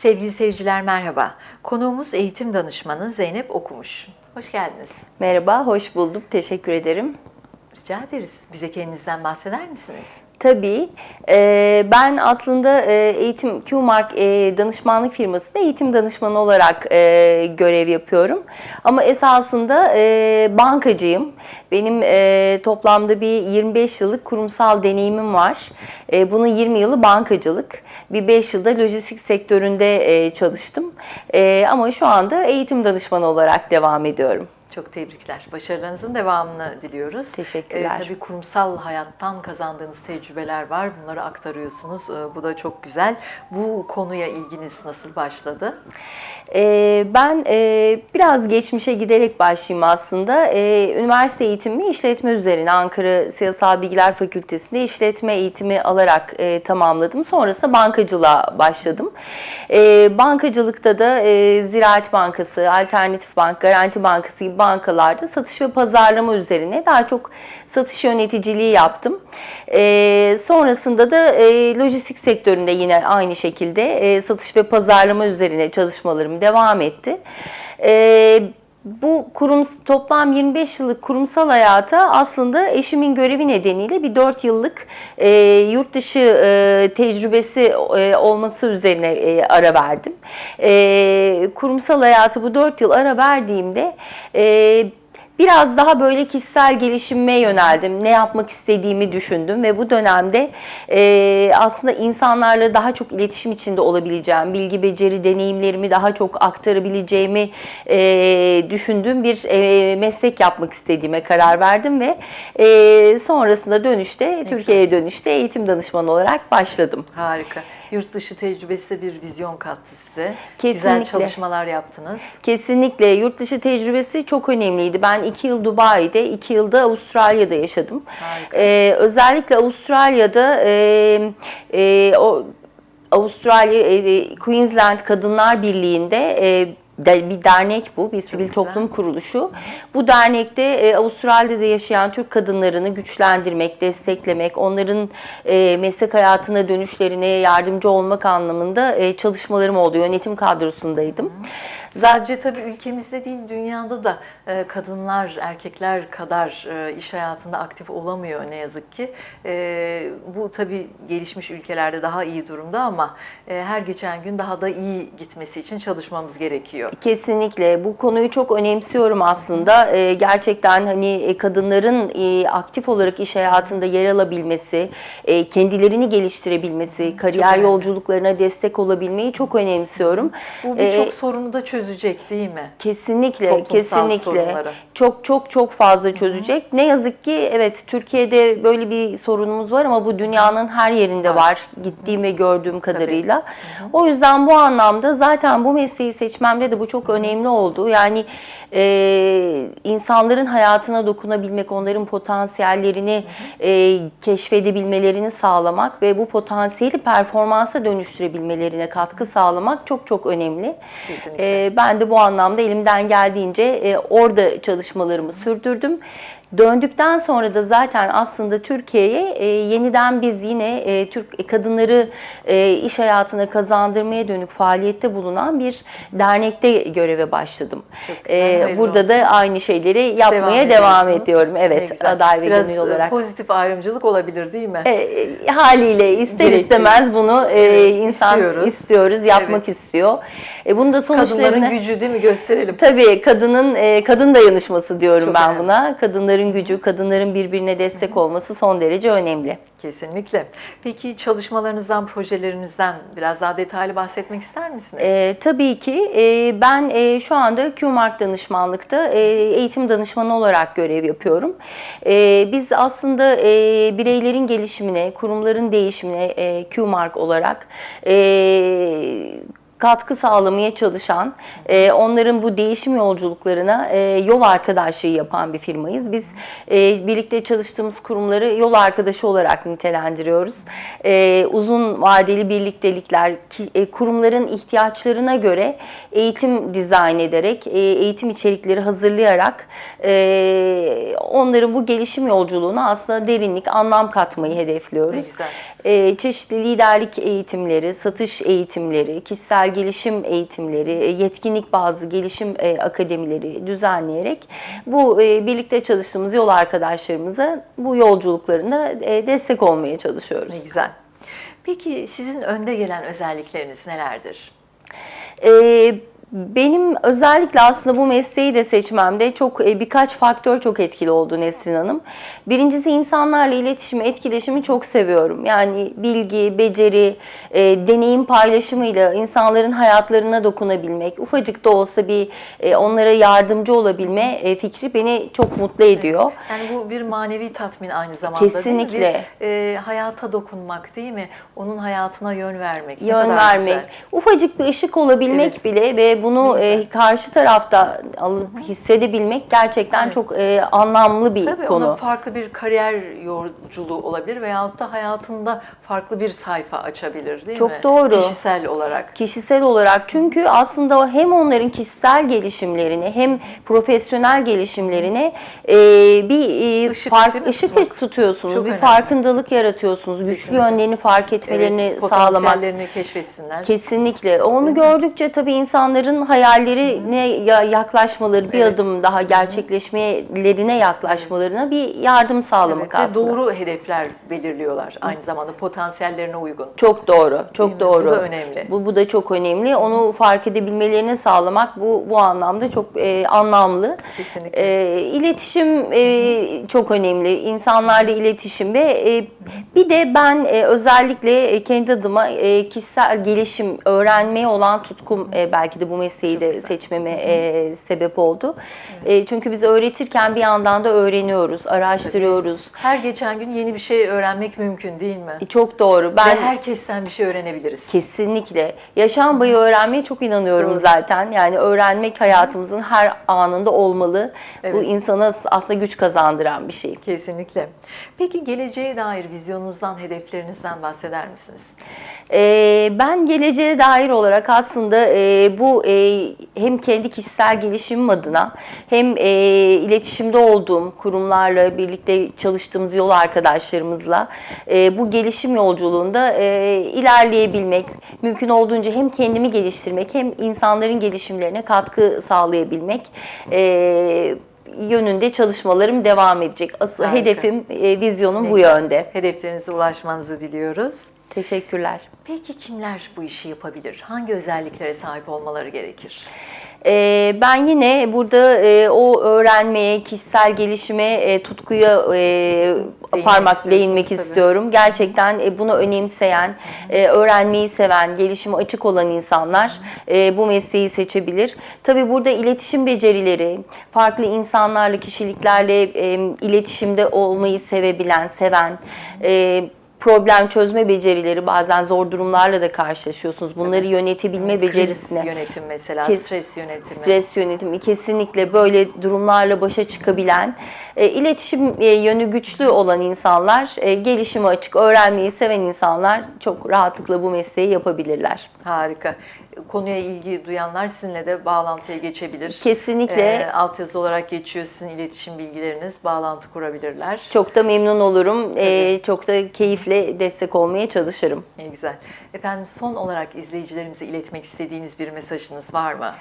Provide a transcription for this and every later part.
Sevgili seyirciler merhaba. Konuğumuz eğitim danışmanı Zeynep Okumuş. Hoş geldiniz. Merhaba, hoş bulduk. Teşekkür ederim. Rica ederiz. Bize kendinizden bahseder misiniz? Tabii. e, Ben aslında e, eğitim QMark e, danışmanlık firmasında eğitim danışmanı olarak e, görev yapıyorum. Ama esasında bankacıyım. Benim toplamda bir 25 yıllık kurumsal deneyimim var. Bunun 20 yılı bankacılık. Bir 5 yılda lojistik sektöründe çalıştım. Ama şu anda eğitim danışmanı olarak devam ediyorum. Çok tebrikler. Başarılarınızın devamını diliyoruz. Teşekkürler. tabii kurumsal hayattan kazandığınız tecrübeler var. Bunları aktarıyorsunuz. Ee, bu da çok güzel. Bu konuya ilginiz nasıl başladı? Ee, ben e, biraz geçmişe giderek başlayayım aslında. Ee, üniversite eğitimimi işletme üzerine Ankara Siyasal Bilgiler Fakültesi'nde işletme eğitimi alarak e, tamamladım. Sonrasında bankacılığa başladım. Ee, bankacılıkta da e, Ziraat Bankası, Alternatif Bank, Garanti Bankası gibi bankalarda satış ve pazarlama üzerine daha çok satış yöneticiliği yaptım. Ee, sonrasında da e, lojistik sektöründe yine aynı şekilde e, satış ve pazarlama üzerine çalışmalarım devam etti. Ee, bu kurum toplam 25 yıllık kurumsal hayata aslında eşimin görevi nedeniyle bir 4 yıllık e, yurt dışı e, tecrübesi e, olması üzerine e, ara verdim. E, kurumsal hayatı bu 4 yıl ara verdiğimde e, Biraz daha böyle kişisel gelişime yöneldim. Ne yapmak istediğimi düşündüm ve bu dönemde e, aslında insanlarla daha çok iletişim içinde olabileceğim, bilgi beceri deneyimlerimi daha çok aktarabileceğimi e, düşündüğüm bir e, meslek yapmak istediğime karar verdim ve e, sonrasında dönüşte, Türkiye'ye dönüşte eğitim danışmanı olarak başladım. Harika. Yurt dışı tecrübesi de bir vizyon kattı size. Kesinlikle. Güzel çalışmalar yaptınız. Kesinlikle yurt dışı tecrübesi çok önemliydi. Ben iki yıl Dubai'de, iki yılda Avustralya'da yaşadım. Harika. Ee, özellikle Avustralya'da e, e, o Avustralya e, Queensland Kadınlar Birliği'nde e, de- bir dernek bu, bir sivil toplum kuruluşu. Bu dernekte e, Avustralya'da yaşayan Türk kadınlarını güçlendirmek, desteklemek, onların e, meslek hayatına dönüşlerine yardımcı olmak anlamında e, çalışmalarım oldu. Yönetim kadrosundaydım. Sadece tabii ülkemizde değil dünyada da e, kadınlar erkekler kadar e, iş hayatında aktif olamıyor ne yazık ki. E, bu tabii gelişmiş ülkelerde daha iyi durumda ama e, her geçen gün daha da iyi gitmesi için çalışmamız gerekiyor. Kesinlikle bu konuyu çok önemsiyorum aslında. Gerçekten hani kadınların e, aktif olarak iş hayatında yer alabilmesi, e, kendilerini geliştirebilmesi, kariyer yolculuklarına destek olabilmeyi çok önemsiyorum. Bu birçok Ee, sorunu da çözecek değil mi? Kesinlikle, Toplumsal kesinlikle. sorunları. Çok çok çok fazla çözecek. Ne yazık ki evet Türkiye'de böyle bir sorunumuz var ama bu dünyanın her yerinde Var. var. Gittiğim ve gördüğüm kadarıyla. O yüzden bu anlamda zaten bu mesleği seçmemde de bu çok önemli oldu. Yani e, insanların hayatına dokunabilmek, onların potansiyellerini e, keşfedebilmelerini sağlamak ve bu potansiyeli performansa dönüştürebilmelerine katkı sağlamak çok çok önemli. Kesinlikle. E, ben de bu anlamda elimden geldiğince e, orada çalışmalarımı sürdürdüm. Döndükten sonra da zaten aslında Türkiye'ye e, yeniden biz yine e, Türk kadınları e, iş hayatına kazandırmaya dönük faaliyette bulunan bir dernekte göreve başladım. Çok güzel, E, burada da olsun. aynı şeyleri yapmaya devam, ediyorsunuz. ediyorum. Evet, aday ve Biraz gönüllü e, olarak. pozitif ayrımcılık olabilir değil mi? E, haliyle ister Gerekiyor. istemez bunu e, Evet, insan istiyoruz. istiyoruz, yapmak Evet. istiyor. E, bunu da sonuçlarını Kadınların gücü değil mi gösterelim. Tabii kadının e, kadın dayanışması diyorum Çok ben önemli. buna. Kadınların gücü, kadınların birbirine destek olması son derece önemli. Kesinlikle. Peki çalışmalarınızdan, projelerinizden biraz daha detaylı bahsetmek ister misiniz? E, tabii ki e, ben e, şu anda QMark danışmanlıkta e, eğitim danışmanı olarak görev yapıyorum. E, biz aslında e, bireylerin gelişimine, kurumların değişimine e, QMark olarak e, katkı sağlamaya çalışan, e, onların bu değişim yolculuklarına e, yol arkadaşlığı yapan bir firmayız. Biz e, birlikte çalıştığımız kurumları yol arkadaşı olarak nitelendiriyoruz. E, uzun vadeli birliktelikler, ki- e, kurumların ihtiyaçlarına göre eğitim dizayn ederek, e, eğitim içerikleri hazırlayarak e, onların bu gelişim yolculuğuna aslında derinlik, anlam katmayı hedefliyoruz. Ne güzel. E, çeşitli liderlik eğitimleri, satış eğitimleri, kişisel kişisel gelişim eğitimleri, e, yetkinlik bazlı gelişim e, akademileri düzenleyerek bu e, birlikte çalıştığımız yol arkadaşlarımıza bu yolculuklarında e, destek olmaya çalışıyoruz. Ne güzel. Peki sizin önde gelen özellikleriniz nelerdir? Ee, benim özellikle aslında bu mesleği de seçmemde çok e, birkaç faktör çok etkili oldu Nesrin Hanım. Birincisi insanlarla iletişimi, etkileşimi çok seviyorum. Yani bilgi, beceri, e, deneyim paylaşımıyla insanların hayatlarına dokunabilmek, ufacık da olsa bir e, onlara yardımcı olabilme e, fikri beni çok mutlu ediyor. Yani bu bir manevi tatmin aynı zamanda değil mi? Kesinlikle. Bir e, hayata dokunmak değil mi? Onun hayatına yön vermek. Yön vermek, güzel. ufacık bir ışık olabilmek Evet. bile ve bunu e, karşı tarafta alıp hissedebilmek gerçekten Evet. çok e, anlamlı bir Tabii konu. ona farklı bir kariyer yolculuğu olabilir veyahut da hayatında farklı bir sayfa açabilir değil Çok mi? doğru. Kişisel olarak. Kişisel olarak çünkü aslında hem onların kişisel gelişimlerini hem profesyonel gelişimlerine e, bir e, Işık fark ışık tutmak? tutuyorsunuz, Çok bir önemli. farkındalık yaratıyorsunuz, güçlü Kesinlikle. yönlerini fark etmelerini Evet, sağlamak. potansiyellerini keşfetsinler. Kesinlikle. Onu gördükçe tabii insanların hayallerine ya- yaklaşmaları, bir Evet. adım daha gerçekleşmelerine yaklaşmalarına bir yardım sağlamak Evet, ve aslında. doğru hedefler belirliyorlar aynı zamanda potansiyellerine uygun. Çok doğru, çok Değil mi? doğru. Bu da önemli. Bu, bu da çok önemli. Onu fark edebilmelerini sağlamak bu bu anlamda çok e, anlamlı. Kesinlikle. E, iletişim e, çok önemli. İnsanlarla iletişim ve e, bir de ben e, özellikle e, kendi adıma e, kişisel gelişim, öğrenmeye olan tutkum e, belki de bu Çok de seçmeme e, sebep oldu. E, çünkü biz öğretirken bir yandan da öğreniyoruz, araştırıyoruz. Her geçen gün yeni bir şey öğrenmek mümkün değil mi? E, çok doğru. Ben Ve herkesten bir şey öğrenebiliriz. Kesinlikle. Yaşam boyu öğrenmeye çok inanıyorum Doğru. zaten. Yani öğrenmek hayatımızın her anında olmalı. Bu Evet. insana aslında güç kazandıran bir şey. Kesinlikle. Peki geleceğe dair vizyonunuzdan, hedeflerinizden bahseder misiniz? Ee, ben geleceğe dair olarak aslında e, bu e, hem kendi kişisel gelişimim adına hem e, iletişimde olduğum kurumlarla birlikte çalıştığımız yol arkadaşlarımızla e, bu gelişim yolculuğunda e, ilerleyebilmek, mümkün olduğunca hem kendimi geliştirmek hem insanların gelişimlerine katkı sağlayabilmek e, yönünde çalışmalarım devam edecek. Asıl Harika. hedefim, e, vizyonum Ne bu yönde. Hedeflerinize ulaşmanızı diliyoruz. Teşekkürler. Peki kimler bu işi yapabilir? Hangi özelliklere sahip olmaları gerekir? Ee, ben yine burada e, o öğrenmeye, kişisel gelişime, e, tutkuya e, parmak istiyorsunuz değinmek tabii. istiyorum. Gerçekten e, bunu önemseyen, e, öğrenmeyi seven, gelişime açık olan insanlar e, bu mesleği seçebilir. Tabii burada iletişim becerileri, farklı insanlarla, kişiliklerle e, iletişimde olmayı sevebilen, seven, e, problem çözme becerileri bazen zor durumlarla da karşılaşıyorsunuz. Bunları yönetebilme becerisine. Kriz yönetim mesela, Kes- stres yönetimi. Stres yönetimi kesinlikle böyle durumlarla başa çıkabilen, iletişim e, yönü güçlü olan insanlar, e, gelişime açık, öğrenmeyi seven insanlar çok rahatlıkla bu mesleği yapabilirler. Harika. Konuya ilgi duyanlar sizinle de bağlantıya geçebilir. Kesinlikle. Ee, altyazı olarak geçiyor sizin iletişim bilgileriniz. Bağlantı kurabilirler. Çok da memnun olurum, e, çok da keyifle destek olmaya çalışırım. Ne güzel. Efendim son olarak izleyicilerimize iletmek istediğiniz bir mesajınız var mı?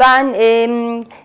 Ben e,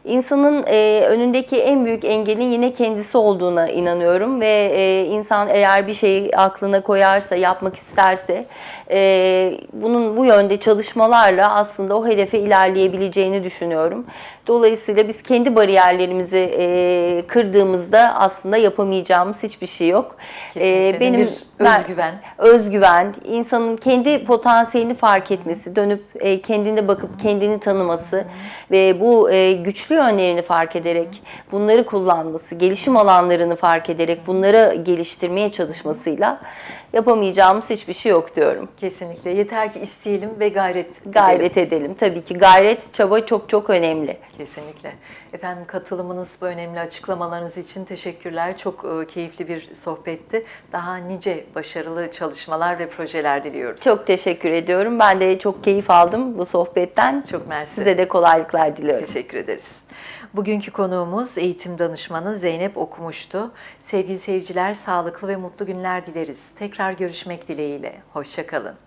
insanın e, önündeki en büyük engelin yine kendisi olduğuna inanıyorum ve e, insan eğer bir şeyi aklına koyarsa, yapmak isterse e, bunun bu yönde çalışmalarla aslında o hedefe ilerleyebileceğini düşünüyorum. Dolayısıyla biz kendi bariyerlerimizi e, kırdığımızda aslında yapamayacağımız hiçbir şey yok. Kesinlikle. bir ben- özgüven. özgüven, insanın kendi potansiyelini fark etmesi, dönüp e, kendine bakıp kendini tanıması ve bu e, güçlü yönlerini fark ederek bunları kullanması, gelişim alanlarını fark ederek bunları geliştirmeye çalışmasıyla yapamayacağımız hiçbir şey yok diyorum. Kesinlikle. Yeter ki isteyelim ve gayret. Gayret edelim. Tabii ki gayret, çaba çok çok önemli. Kesinlikle. Efendim katılımınız, bu önemli açıklamalarınız için teşekkürler. Çok e, keyifli bir sohbetti. Daha nice başarılı çalışmalar ve projeler diliyoruz. Çok teşekkür ediyorum. Ben de çok keyif aldım bu sohbetten. çok mersi. Size de kolaylıklar diliyorum. Teşekkür ederiz. Bugünkü konuğumuz eğitim danışmanı Zeynep Okumuş'tu. Sevgili seyirciler sağlıklı ve mutlu günler dileriz. Tekrar görüşmek dileğiyle. Hoşçakalın.